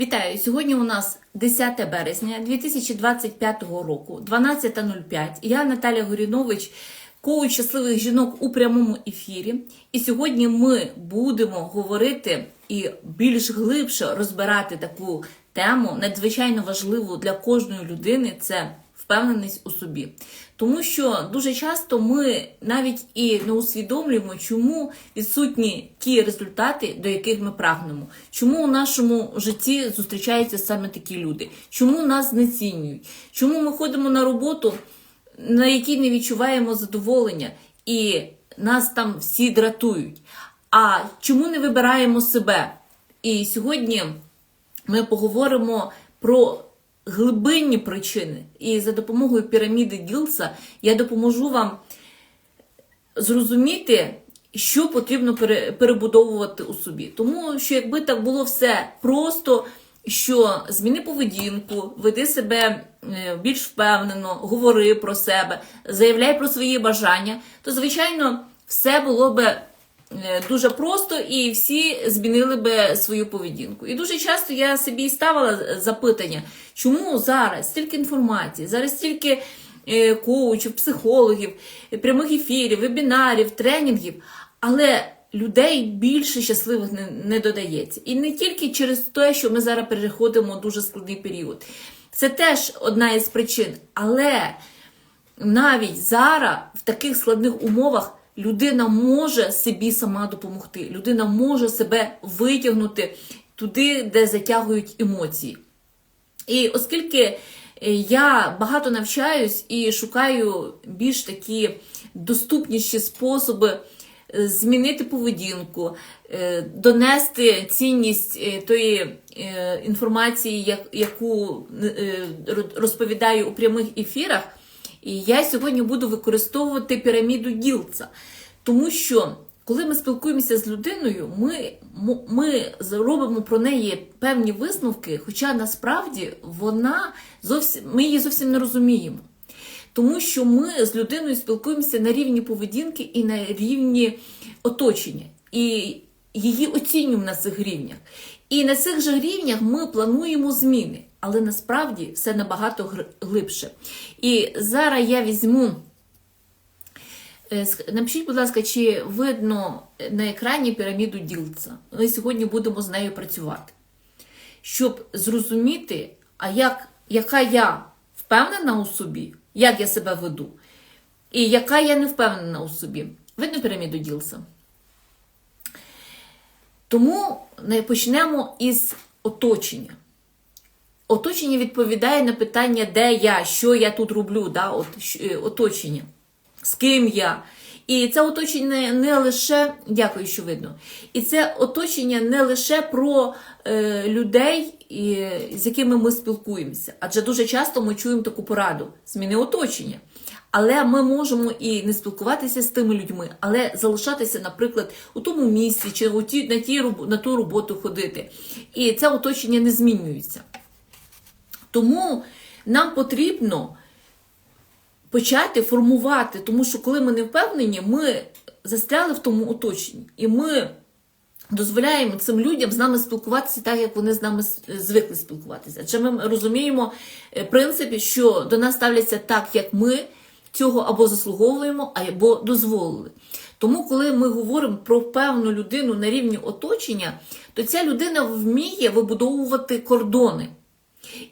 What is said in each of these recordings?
Вітаю! Сьогодні у нас 10 березня 2025 року, 12.05. Я Наталя Горінович, коуч щасливих жінок у прямому ефірі. І сьогодні ми будемо говорити і більш глибше розбирати таку тему, надзвичайно важливу для кожної людини. Це впевненість у собі. Тому що дуже часто ми навіть і не усвідомлюємо, чому відсутні ті результати, до яких ми прагнемо, чому у нашому житті зустрічаються саме такі люди, чому нас знецінюють, чому ми ходимо на роботу, на якій не відчуваємо задоволення, і нас там всі дратують. А чому не вибираємо себе? І сьогодні ми поговоримо про глибинні причини. І за допомогою піраміди Гілса я допоможу вам зрозуміти, що потрібно перебудовувати у собі. Тому що якби так було все просто, що зміни поведінку, веди себе е, більш впевнено, говори про себе, заявляй про свої бажання, то звичайно все було би дуже просто і всі змінили би свою поведінку. І дуже часто я собі ставила запитання, чому зараз стільки інформації, зараз стільки е, коучів, психологів, е, прямих ефірів, вебінарів, тренінгів, але людей більше щасливих не, не додається. І не тільки через те, що ми зараз переходимо дуже складний період. Це теж одна із причин. Але навіть зараз в таких складних умовах людина може собі сама допомогти. Людина може себе витягнути туди, де затягують емоції. І оскільки е, я багато навчаюсь і шукаю більш такі доступніші способи е, змінити поведінку, е, донести цінність тої інформації, яку розповідаю у прямих ефірах, і я сьогодні буду використовувати піраміду Гілца. Тому що, коли ми спілкуємося з людиною, ми, ми робимо про неї певні висновки, хоча насправді вона зовсім, ми її зовсім не розуміємо. Тому що ми з людиною спілкуємося на рівні поведінки і на рівні оточення. І її оцінюємо на цих рівнях. І на цих же рівнях ми плануємо зміни, але насправді все набагато глибше. І зараз я візьму. Е, Напишіть, будь ласка, чи видно на екрані піраміду Ділца. Ми сьогодні будемо з нею працювати. Щоб зрозуміти, а як, яка я впевнена у собі, як я себе веду, і яка я не впевнена у собі. Видно піраміду Ділса? Тому почнемо із оточення. Оточення відповідає на питання, де я, що я тут роблю, да? От, е, оточення, з ким я. І це оточення не лише, дякую, що видно. І це оточення не лише про е, людей, і, з якими ми спілкуємося. Адже дуже часто ми чуємо таку пораду зміни оточення. Але ми можемо і не спілкуватися з тими людьми, але залишатися, наприклад, у тому місці чи у ті, на, ті, на ту роботу ходити. І це оточення не змінюється. Тому нам потрібно почати формувати, тому що коли ми не впевнені, ми застряли в тому оточенні. І ми дозволяємо цим людям з нами спілкуватися так, як вони з нами звикли спілкуватися. Адже ми розуміємо е, принципі, що до нас ставляться так, як ми цього або заслуговуємо, або дозволили. Тому, коли ми говоримо про певну людину на рівні оточення, то ця людина вміє вибудовувати кордони.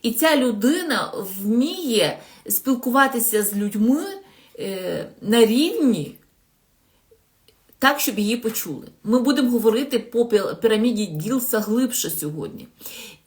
І ця людина вміє спілкуватися з людьми е, на рівні, так, щоб її почули. Ми будемо говорити по пі- піраміді Гілса глибше сьогодні.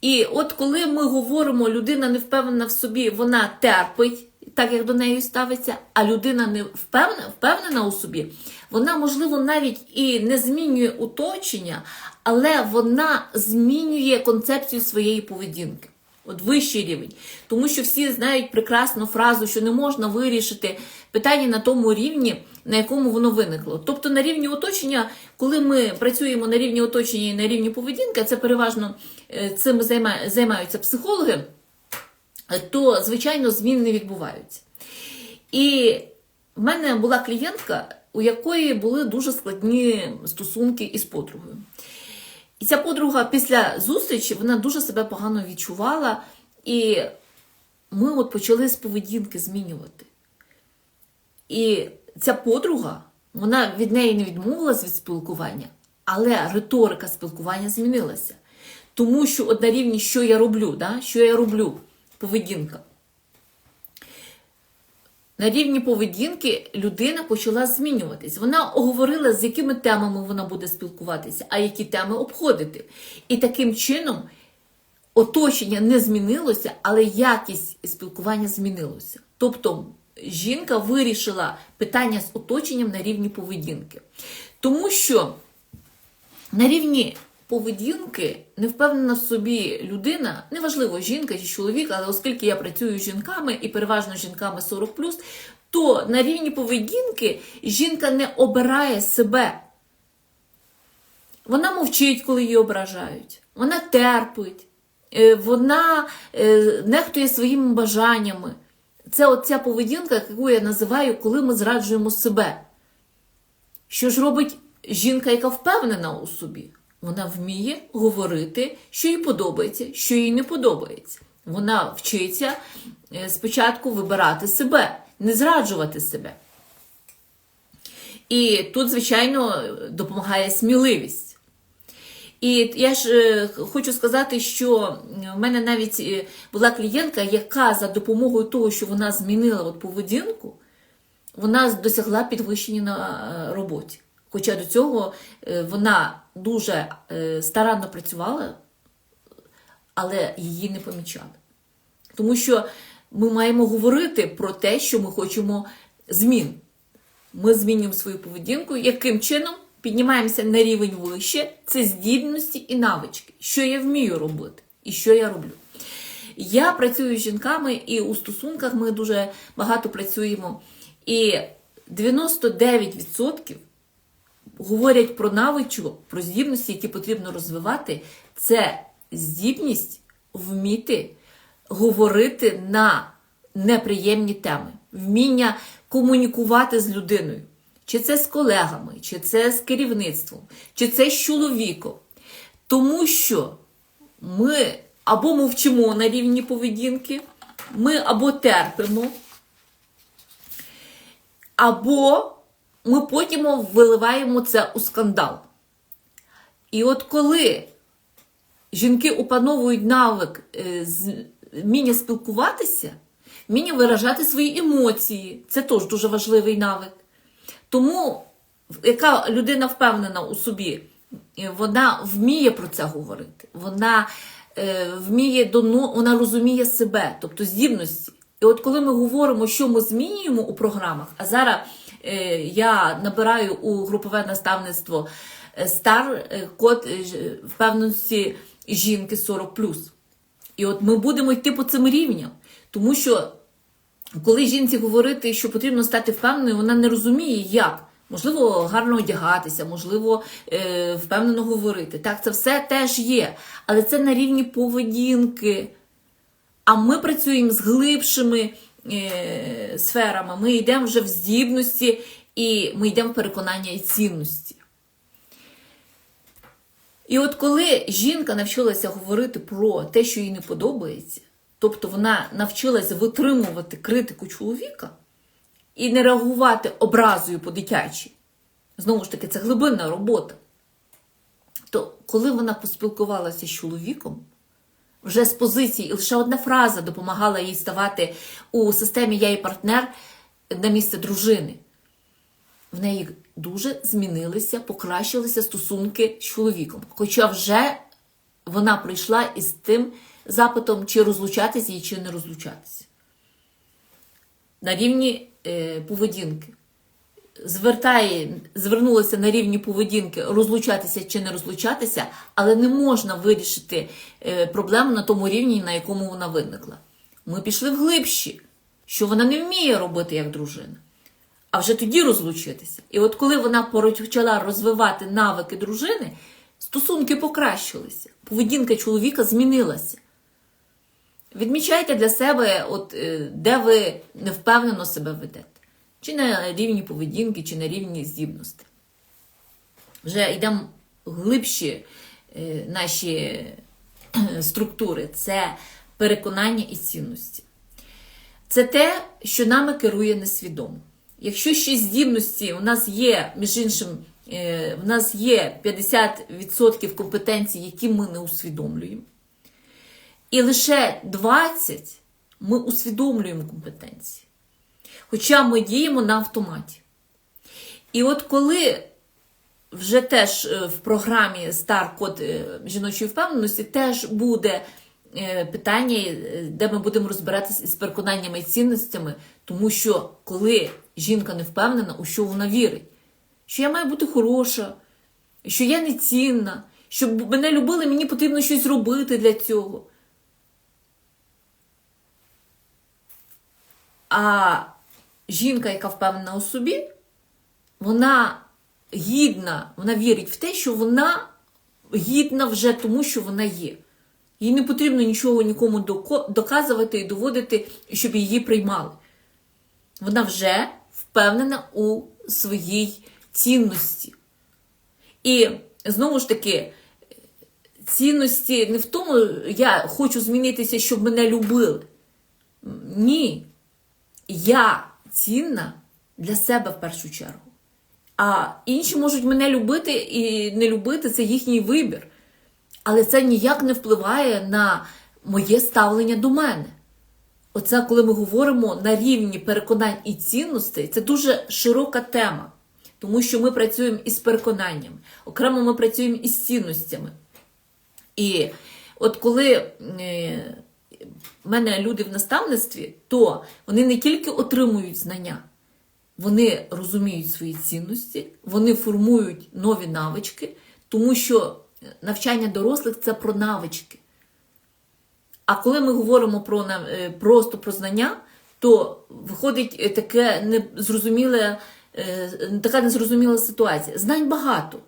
І от коли ми говоримо, людина не впевнена в собі, вона терпить, так як до неї ставиться, а людина не впевнена, впевнена у собі, вона, можливо, навіть і не змінює оточення, але вона змінює концепцію своєї поведінки. От вищий рівень. Тому що всі знають прекрасну фразу, що не можна вирішити питання на тому рівні, на якому воно виникло. Тобто на рівні оточення, коли ми працюємо на рівні оточення і на рівні поведінки, це переважно е, цим займаються психологи, то, звичайно, змін не відбуваються. І в мене була клієнтка, у якої були дуже складні стосунки із подругою. І ця подруга після зустрічі вона дуже себе погано відчувала, і ми от почали з поведінки змінювати. І ця подруга, вона від неї не відмовилась від спілкування, але риторика спілкування змінилася. Тому що от на рівні, що я роблю, да? що я роблю, поведінка. На рівні поведінки людина почала змінюватись. Вона оговорила, з якими темами вона буде спілкуватися, а які теми обходити. І таким чином оточення не змінилося, але якість спілкування змінилося. Тобто жінка вирішила питання з оточенням на рівні поведінки. Тому що на рівні поведінки не впевнена в собі людина, неважливо, жінка чи чоловік, але оскільки я працюю з жінками і переважно з жінками 40, то на рівні поведінки жінка не обирає себе. Вона мовчить, коли її ображають, вона терпить, е, вона е, нехтує своїми бажаннями. Це оця поведінка, яку я називаю, коли ми зраджуємо себе. Що ж робить жінка, яка впевнена у собі? Вона вміє говорити, що їй подобається, що їй не подобається. Вона вчиться е, спочатку вибирати себе, не зраджувати себе. І тут, звичайно, допомагає сміливість. І я ж е, хочу сказати, що в мене навіть е, була клієнтка, яка за допомогою того, що вона змінила от поведінку, вона досягла підвищення на роботі. Хоча до цього вона дуже е, старанно працювала, але її не помічали. Тому що ми маємо говорити про те, що ми хочемо змін. Ми змінюємо свою поведінку, яким чином піднімаємося на рівень вище, це здібності і навички, що я вмію робити і що я роблю. Я працюю з жінками, і у стосунках ми дуже багато працюємо. І 99% говорять про навичок, про здібності, які потрібно розвивати, це здібність вміти говорити на неприємні теми, вміння комунікувати з людиною. Чи це з колегами, чи це з керівництвом, чи це з чоловіком. Тому що ми або мовчимо на рівні поведінки, ми або терпимо, або ми потім виливаємо це у скандал. І от коли жінки опановують навик е, вміння спілкуватися, вміння виражати свої емоції, це теж дуже важливий навик. Тому, яка людина впевнена у собі, е, вона вміє про це говорити, вона е, вміє вона розуміє себе, тобто здібності. І от коли ми говоримо, що ми змінюємо у програмах, а зараз я набираю у групове наставництво е, стар е, код е, впевненості жінки 40+. І от ми будемо йти по цим рівням, тому що коли жінці говорити, що потрібно стати впевненою, вона не розуміє, як. Можливо, гарно одягатися, можливо, е, впевнено говорити. Так, це все теж є. Але це на рівні поведінки. А ми працюємо з глибшими е, сферами. Ми йдемо вже в здібності і ми йдемо в переконання і цінності. І от коли жінка навчилася говорити про те, що їй не подобається, тобто вона навчилася витримувати критику чоловіка і не реагувати образою по дитячі, знову ж таки, це глибинна робота. То коли вона поспілкувалася з чоловіком, вже з позиції, і лише одна фраза допомагала їй ставати у системі Я і партнер на місце дружини. В неї дуже змінилися, покращилися стосунки з чоловіком. Хоча вже вона прийшла із тим запитом, чи розлучатися їй, чи не розлучатися. На рівні е, поведінки. Звертає, звернулася на рівні поведінки розлучатися чи не розлучатися, але не можна вирішити е, проблему на тому рівні, на якому вона виникла. Ми пішли в глибші, що вона не вміє робити як дружина, а вже тоді розлучитися. І от коли вона почала розвивати навики дружини, стосунки покращилися, поведінка чоловіка змінилася. Відмічайте для себе, от, е, де ви невпевнено себе ведете. Чи на рівні поведінки, чи на рівні здібності. Вже йдемо глибші е, наші е, структури це переконання і цінності. Це те, що нами керує несвідомо. Якщо ще здібності у нас є, між іншим, е, в нас є 50% компетенцій, які ми не усвідомлюємо, і лише 20% ми усвідомлюємо компетенції. Хоча ми діємо на автоматі. І от коли вже теж е, в програмі Стар Код е, жіночої впевненості теж буде е, питання, де ми будемо розбиратися із переконаннями і цінностями, тому що коли жінка не впевнена, у що вона вірить, що я маю бути хороша, що я не цінна, щоб мене любили, мені потрібно щось робити для цього. А жінка, яка впевнена у собі, вона гідна, вона вірить в те, що вона гідна вже тому, що вона є. Їй не потрібно нічого нікому доказувати і доводити, щоб її приймали. Вона вже впевнена у своїй цінності. І знову ж таки, цінності не в тому, я хочу змінитися, щоб мене любили. Ні. Я цінна для себе в першу чергу. А інші можуть мене любити і не любити, це їхній вибір. Але це ніяк не впливає на моє ставлення до мене. Оце, коли ми говоримо на рівні переконань і цінностей, це дуже широка тема, тому що ми працюємо із переконаннями, окремо ми працюємо із цінностями. І от коли е, в мене люди в наставництві, то вони не тільки отримують знання, вони розуміють свої цінності, вони формують нові навички, тому що навчання дорослих це про навички. А коли ми говоримо про е, просто про знання, то виходить е, таке незрозуміле, е, така незрозуміла ситуація. Знань багато,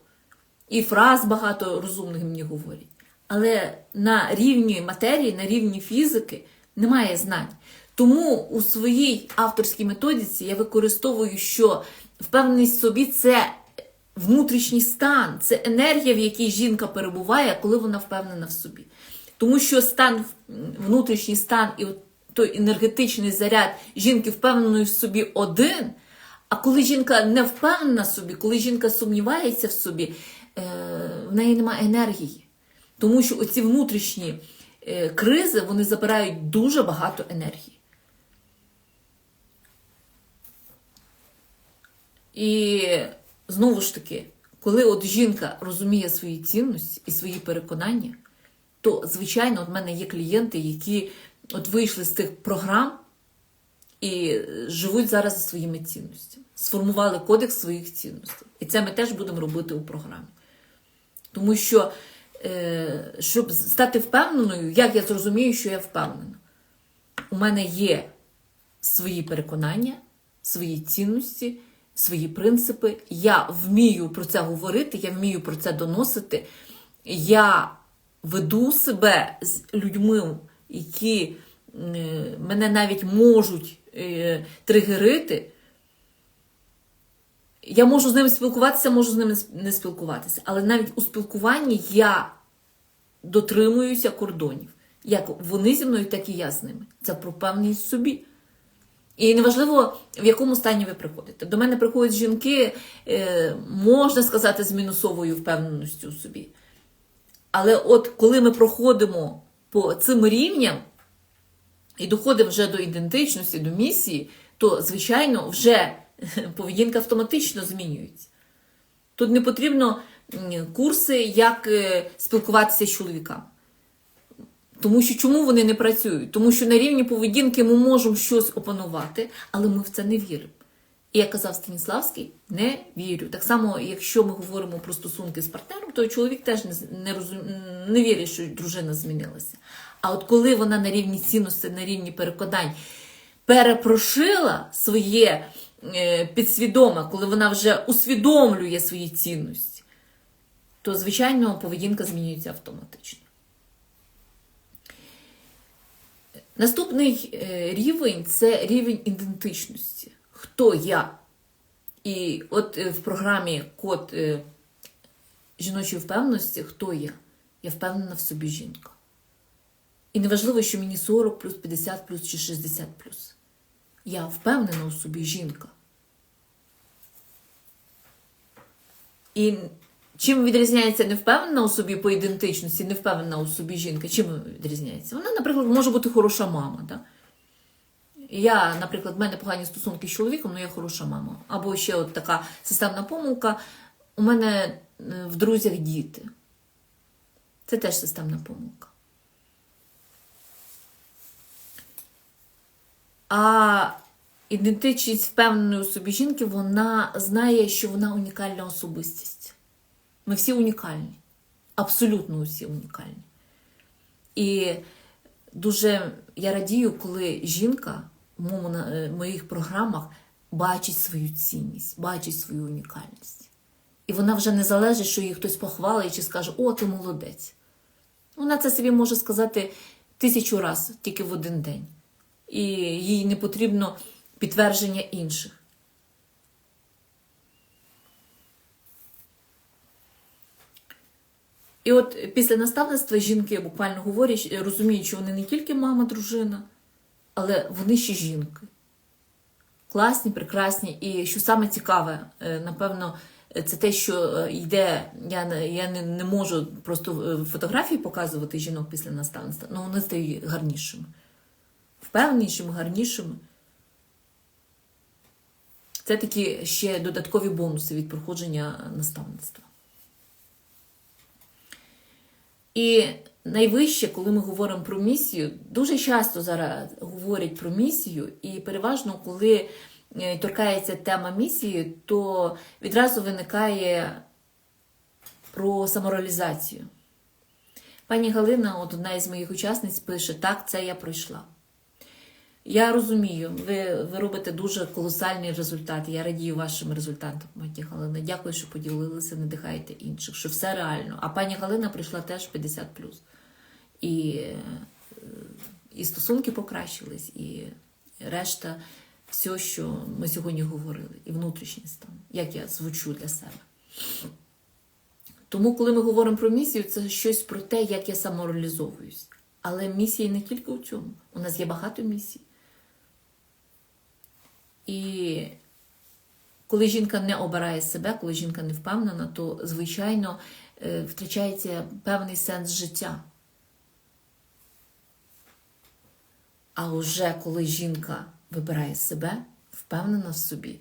і фраз багато розумних мені говорять. Але на рівні матерії, на рівні фізики немає знань. Тому у своїй авторській методиці я використовую, що впевненість собі це внутрішній стан, це енергія, в якій жінка перебуває, коли вона впевнена в собі. Тому що стан, внутрішній стан і той енергетичний заряд жінки впевненої в собі один. А коли жінка не впевнена в собі, коли жінка сумнівається в собі, е, в неї немає енергії. Тому що оці внутрішні е, кризи вони забирають дуже багато енергії. І знову ж таки, коли от жінка розуміє свої цінності і свої переконання, то, звичайно, от в мене є клієнти, які от вийшли з тих програм і живуть зараз за своїми цінностями, сформували кодекс своїх цінностей. І це ми теж будемо робити у програмі. Тому що, е, щоб стати впевненою, як я зрозумію, що я впевнена, у мене є свої переконання, свої цінності, свої принципи. Я вмію про це говорити, я вмію про це доносити. Я веду себе з людьми, які е, мене навіть можуть е, тригерити. Я можу з ними спілкуватися, можу з ними не спілкуватися. Але навіть у спілкуванні я дотримуюся кордонів. Як вони зі мною, так і я з ними. Це про певність собі. І неважливо, в якому стані ви приходите. До мене приходять жінки, е, можна сказати, з мінусовою впевненістю у собі. Але от коли ми проходимо по цим рівням і доходимо вже до ідентичності, до місії, то, звичайно, вже поведінка автоматично змінюється. Тут не потрібно курси, як е, спілкуватися з чоловіками. Тому що чому вони не працюють? Тому що на рівні поведінки ми можемо щось опанувати, але ми в це не віримо. І як казав Станіславський, не вірю. Так само, якщо ми говоримо про стосунки з партнером, то чоловік теж не, не, розум... не вірить, що дружина змінилася. А от коли вона на рівні цінності, на рівні переконань перепрошила своє е, підсвідоме, коли вона вже усвідомлює свої цінності, то, звичайно, поведінка змінюється автоматично. Наступний е, рівень це рівень ідентичності. Хто я? І от е, в програмі Код жіночої впевненості, хто я? Я впевнена в собі жінка. І неважливо, що мені 40 плюс, 50 плюс чи 60 плюс. Я впевнена у собі жінка. І чим відрізняється невпевнена у собі по ідентичності, невпевнена у собі жінка? Чим відрізняється? Вона, наприклад, може бути хороша мама. Да? Я, наприклад, в мене погані стосунки з чоловіком, але я хороша мама. Або ще от така системна помилка. У мене е, в друзях діти. Це теж системна помилка. А ідентичність впевненої у собі жінки, вона знає, що вона унікальна особистість. Ми всі унікальні. Абсолютно усі унікальні. І дуже я радію, коли жінка в е, моїх програмах бачить свою цінність, бачить свою унікальність. І вона вже не залежить, що її хтось похвалить чи скаже, о, ти молодець. Вона це собі може сказати тисячу разів тільки в один день. І їй не потрібно підтвердження інших. І от після наставництва жінки буквально говорять, розуміють, що вони не тільки мама, дружина, але вони ще жінки. Класні, прекрасні. І що саме цікаве, е, напевно, це те, що е, йде. Я, я не, не можу просто е, фотографії показувати жінок після наставництва, але вони стають гарнішими. Впевненішими, гарнішими. Це такі ще додаткові бонуси від проходження наставництва. І найвище, коли ми говоримо про місію, дуже часто зараз говорять про місію, і переважно, коли е, торкається тема місії, то відразу виникає про самореалізацію. Пані Галина, от одна із моїх учасниць, пише: так, це я пройшла. Я розумію, ви, ви робите дуже колосальні результати. Я радію вашим результатам, пані Галина. Дякую, що поділилися, надихаєте інших, що все реально. А пані Галина прийшла теж 50 І, і стосунки покращились, і решта, все, що ми сьогодні говорили, і внутрішній стан, як я звучу для себе. Тому, коли ми говоримо про місію, це щось про те, як я самореалізовуюсь. Але місія не тільки у цьому. У нас є багато місій. І коли жінка не обирає себе, коли жінка не впевнена, то, звичайно, е, втрачається певний сенс життя. А вже коли жінка вибирає себе, впевнена в собі,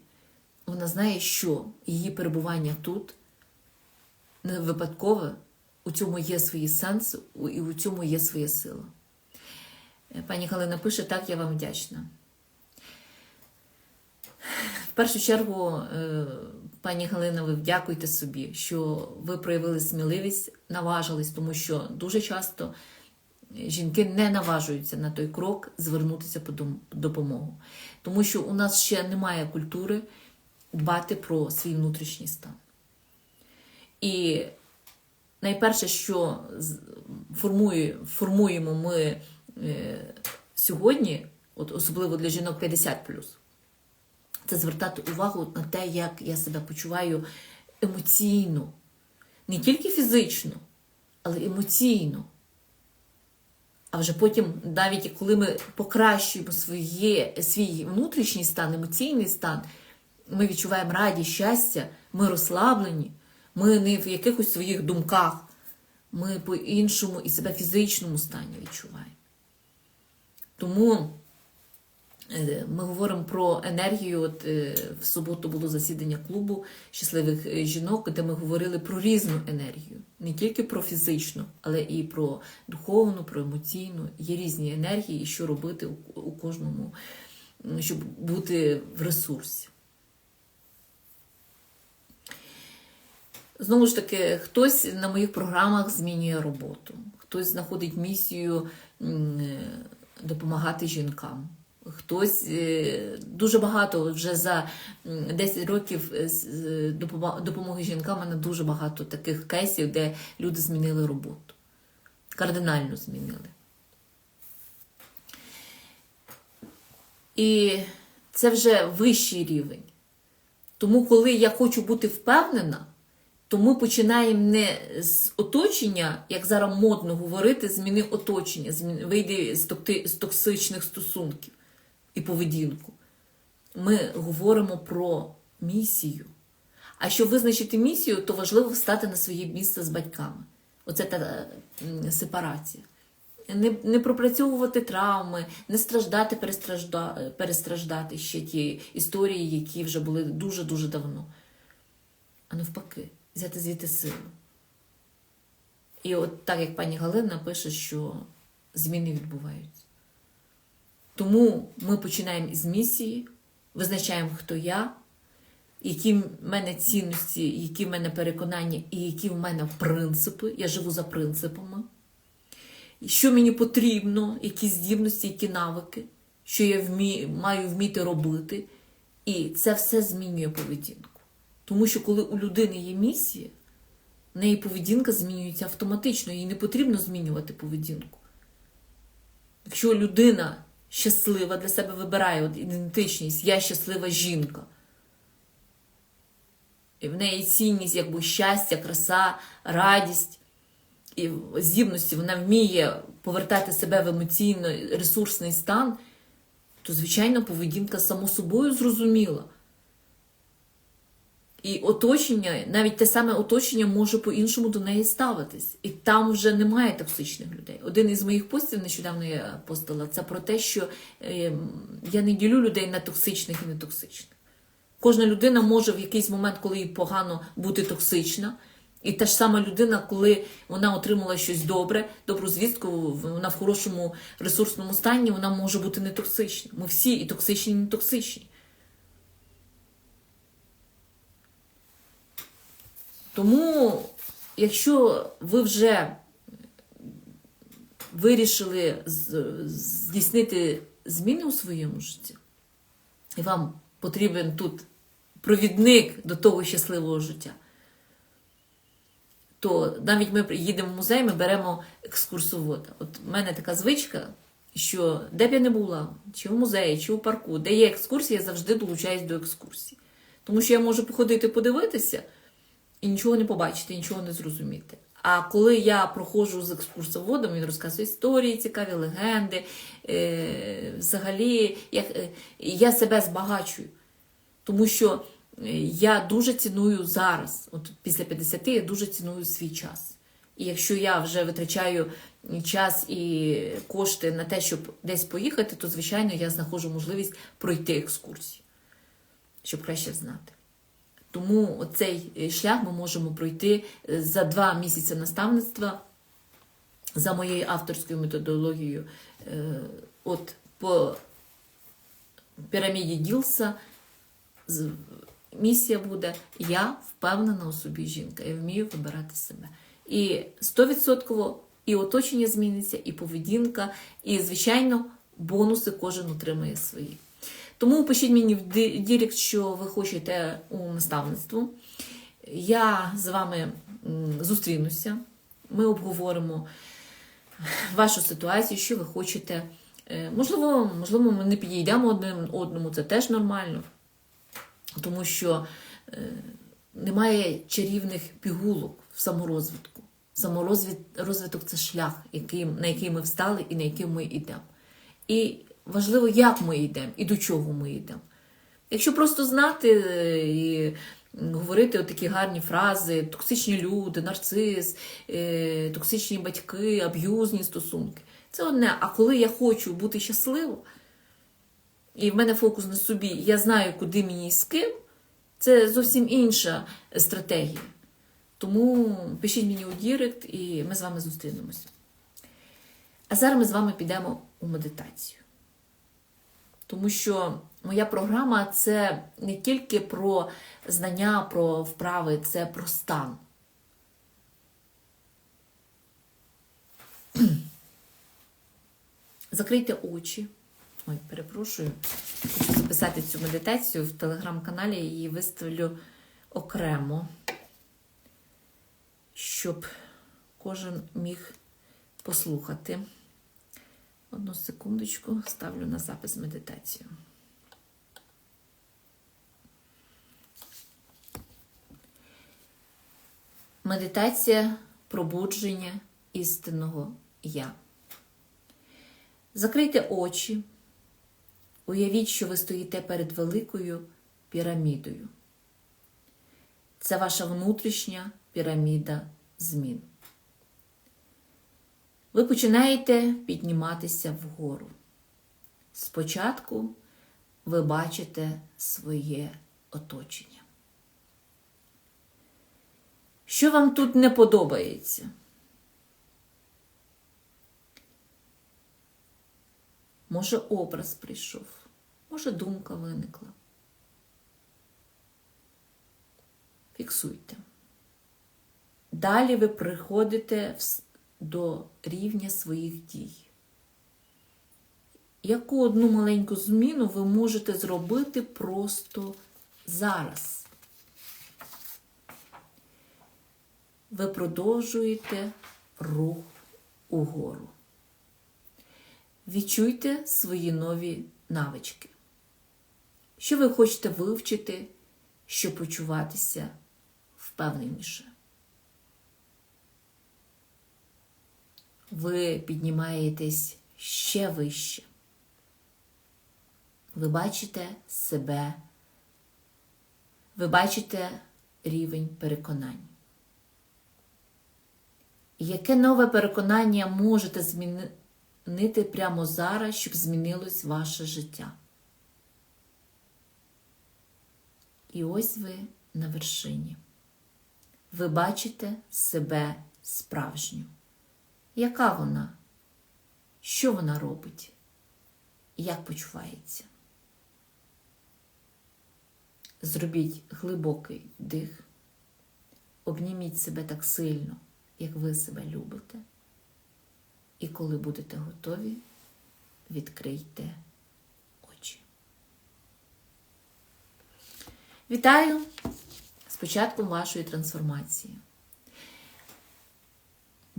вона знає, що її перебування тут не випадкове, у цьому є свої сенси і у цьому є своя сила. Е, Пані Галина пише, так, я вам вдячна. В першу чергу, е, пані Галина, ви дякуйте собі, що ви проявили сміливість, наважились, тому що дуже часто жінки не наважуються на той крок звернутися по допомогу. Тому що у нас ще немає культури дбати про свій внутрішній стан. І найперше, що формує, формуємо ми е, сьогодні, от особливо для жінок 50 це звертати увагу на те, як я себе почуваю емоційно, не тільки фізично, але емоційно. А вже потім, навіть коли ми покращуємо своє, свій внутрішній стан, емоційний стан, ми відчуваємо радість, щастя, ми розслаблені, ми не в якихось своїх думках, ми по-іншому і себе фізичному стані відчуваємо. Тому ми говоримо про енергію. От е, в суботу було засідання клубу щасливих е, жінок, де ми говорили про різну енергію, не тільки про фізичну, але і про духовну, про емоційну. Є різні енергії, і що робити у- кожному, щоб бути в ресурсі. Знову ж таки, хтось на моїх програмах змінює роботу, хтось знаходить місію е, допомагати жінкам. Хтось е, дуже багато вже за 10 років е, допомоги жінкам у мене дуже багато таких кейсів, де люди змінили роботу. Кардинально змінили. І це вже вищий рівень. Тому, коли я хочу бути впевнена, то ми починаємо не з оточення, як зараз модно говорити, зміни оточення, вийди з токсичних стосунків і поведінку. Ми говоримо про місію. А щоб визначити місію, то важливо встати на своє місце з батьками. Оце та сепарація. Не, не пропрацьовувати травми, не страждати, перестражда, перестраждати ще ті історії, які вже були дуже-дуже давно. А навпаки, взяти звідти силу. І от так як пані Галина пише, що зміни відбуваються. Тому ми починаємо із місії, визначаємо, хто я, які в мене цінності, які в мене переконання і які в мене принципи. Я живу за принципами. Що мені потрібно, які здібності, які навики, що я вмі... маю вміти робити. І це все змінює поведінку. Тому що коли у людини є місія, в неї поведінка змінюється автоматично, їй не потрібно змінювати поведінку. Якщо людина щаслива для себе вибирає ідентичність, я щаслива жінка. І в неї цінність, якби щастя, краса, радість і здібності, вона вміє повертати себе в емоційно ресурсний стан, то, звичайно, поведінка само собою зрозуміла. І оточення, навіть те саме оточення може по-іншому до неї ставитись. І там вже немає токсичних людей. Один із моїх постів нещодавно я постила, це про те, що е, я не ділю людей на токсичних і нетоксичних. Кожна людина може в якийсь момент, коли їй погано бути токсична. І та ж сама людина, коли вона отримала щось добре, добру звістку, вона в хорошому ресурсному стані, вона може бути не токсична. Ми всі і токсичні, і не Тому, якщо ви вже вирішили здійснити зміни у своєму житті, і вам потрібен тут провідник до того щасливого життя, то навіть ми їдемо в музей, ми беремо екскурсовода. От в мене така звичка, що де б я не була, чи в музеї, чи у парку, де є екскурсія, я завжди долучаюсь до екскурсії. Тому що я можу походити, подивитися і нічого не побачити, нічого не зрозуміти. А коли я проходжу з екскурсоводом, він розказує історії, цікаві легенди, е, взагалі я, е, я себе збагачую. Тому що е, я дуже ціную зараз, от після 50 я дуже ціную свій час. І якщо я вже витрачаю час і кошти на те, щоб десь поїхати, то звичайно я знаходжу можливість пройти екскурсію, щоб краще знати. Тому цей е, шлях ми можемо пройти е, за два місяці наставництва за моєю авторською методологією. Е, От по піраміді Ділса місія буде Я впевнена у собі жінка, я вмію вибирати себе. І 100% і оточення зміниться, і поведінка, і, звичайно, бонуси кожен отримає свої. Тому пишіть мені в Дірект, що ви хочете у наставництву. Я з вами зустрінуся. Ми обговоримо вашу ситуацію, що ви хочете. Е, Можливо, можливо, ми не підійдемо одним одному, це теж нормально. Тому що е, немає чарівних пігулок в саморозвитку. Саморозвиток це шлях, на який ми встали і на який ми йдемо. І важливо, як ми йдемо і до чого ми йдемо. Якщо просто знати е, і говорити такі гарні фрази, токсичні люди, нарцис, е, токсичні батьки, аб'юзні стосунки, це одне. А коли я хочу бути щасливо, і в мене фокус на собі, я знаю, куди мені і з ким, це зовсім інша стратегія. Тому пишіть мені у Дірект, і ми з вами зустрінемося. А зараз ми з вами підемо у медитацію. Тому що моя програма це не тільки про знання, про вправи, це про стан. Закрийте очі. Ой, перепрошую. Хочу записати цю медитацію в телеграм-каналі, я її виставлю окремо, щоб кожен міг послухати. Одну секундочку, ставлю на запис медитацію. Медитація пробудження істинного я. Закрийте очі. Уявіть, що ви стоїте перед великою пірамідою. Це ваша внутрішня піраміда змін. Ви починаєте підніматися вгору. Спочатку ви бачите своє оточення. Що вам тут не подобається? Може, образ прийшов, може, думка виникла. Фіксуйте. Далі ви приходите до рівня своїх дій. Яку одну маленьку зміну ви можете зробити просто зараз? Ви продовжуєте рух угору. Відчуйте свої нові навички. Що ви хочете вивчити, щоб почуватися впевненіше? Ви піднімаєтесь ще вище. Ви бачите себе, ви бачите рівень переконань. Яке нове переконання можете змінити прямо зараз, щоб змінилось ваше життя? І ось ви на вершині. Ви бачите себе справжню. Яка вона? Що вона робить? Як почувається? Зробіть глибокий дих, обніміть себе так сильно, як ви себе любите. І коли будете готові, відкрийте очі. Вітаю з початком вашої трансформації.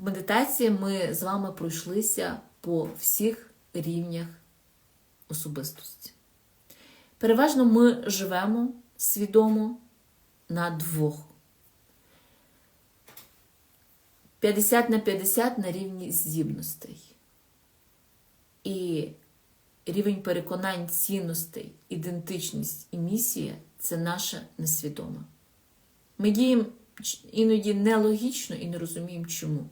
Медитації ми з вами пройшлися по всіх рівнях особистості. Переважно ми живемо свідомо на двох. 50 на 50 на рівні здібностей. І рівень переконань, цінностей, ідентичність і місія це наше несвідоме. Ми діємо іноді нелогічно і не розуміємо чому.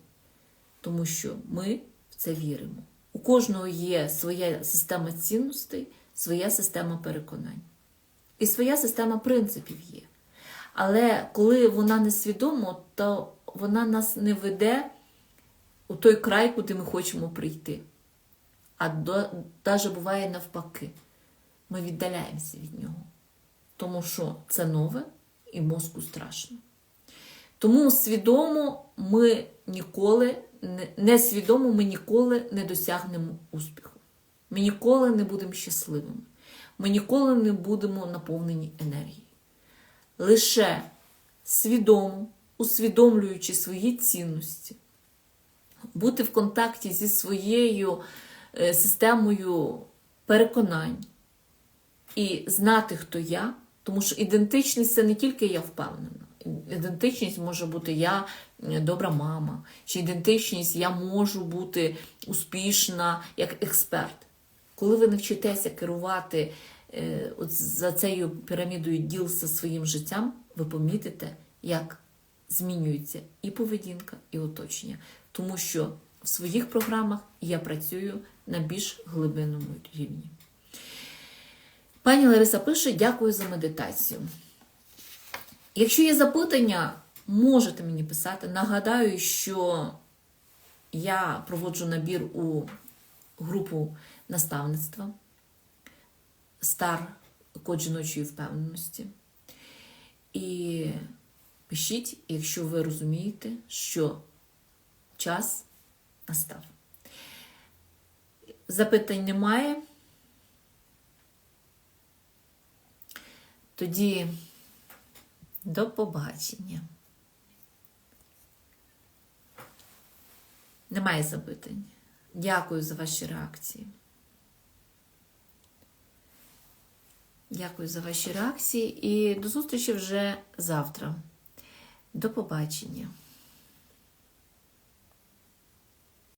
Тому що ми в це віримо. У кожного є своя система цінностей, своя система переконань. І своя система принципів є. Але коли вона несвідома, то вона нас не веде у той край, куди ми хочемо прийти. А навіть буває навпаки, ми віддаляємося від нього. Тому що це нове і мозку страшно. Тому свідомо ми ніколи, несвідомо ми ніколи не досягнемо успіху. Ми ніколи не будемо щасливими. Ми ніколи не будемо наповнені енергією. Лише свідомо, усвідомлюючи свої цінності, бути в контакті зі своєю е, системою переконань і знати, хто я, тому що ідентичність це не тільки я впевнена. Ідентичність може бути я е, добра мама, чи ідентичність я можу бути успішна як експерт. Коли ви навчитеся керувати е, от за цією пірамідою діл зі своїм життям, ви помітите, як змінюється і поведінка, і оточення. Тому що в своїх програмах я працюю на більш глибинному рівні. Пані Лариса пише: дякую за медитацію. Якщо є запитання, можете мені писати. Нагадаю, що я проводжу набір у групу наставництва Стар код жіночої впевненості. І пишіть, якщо ви розумієте, що час настав. Запитань немає. Тоді. До побачення. Немає запитань. Дякую за ваші реакції. Дякую за ваші реакції і до зустрічі вже завтра. До побачення.